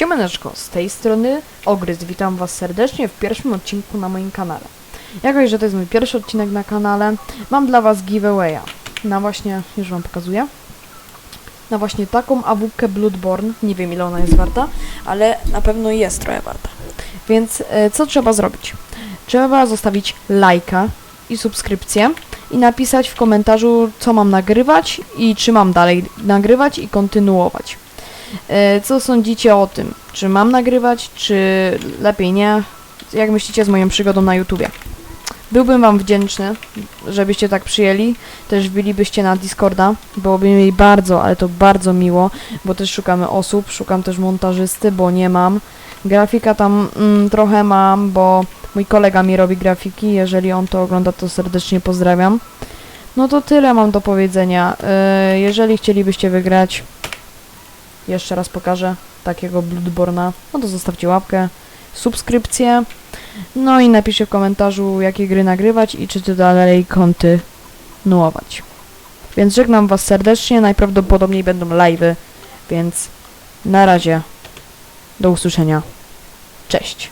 Siemaneczko, z tej strony Ogrys, witam was serdecznie w pierwszym odcinku na moim kanale. Jakoś, że to jest mój pierwszy odcinek na kanale, mam dla was giveawaya. Na właśnie, już wam pokazuję. Na właśnie taką awupkę Bloodborne, nie wiem ile ona jest warta, ale na pewno jest trochę warta. Więc e, co trzeba zrobić? Trzeba zostawić lajka i subskrypcję i napisać w komentarzu co mam nagrywać i czy mam dalej nagrywać i kontynuować. E, Co sądzicie o tym? Czy mam nagrywać, czy lepiej nie? Jak myślicie z moją przygodą na YouTubie? Byłbym Wam wdzięczny, żebyście tak przyjęli. Też wbilibyście na Discorda. Byłoby mi bardzo, ale to bardzo miło, bo też szukamy osób. Szukam też montażysty, bo nie mam. Grafika tam mm, trochę mam, bo mój kolega mi robi grafiki. Jeżeli on to ogląda, to serdecznie pozdrawiam. No to tyle mam do powiedzenia. E, Jeżeli chcielibyście wygrać, jeszcze raz pokażę takiego Bloodborna, no to zostawcie łapkę, subskrypcję, no i napiszcie w komentarzu, jakie gry nagrywać i czy to dalej kontynuować. Więc żegnam Was serdecznie, najprawdopodobniej będą live'y, więc na razie, do usłyszenia, cześć.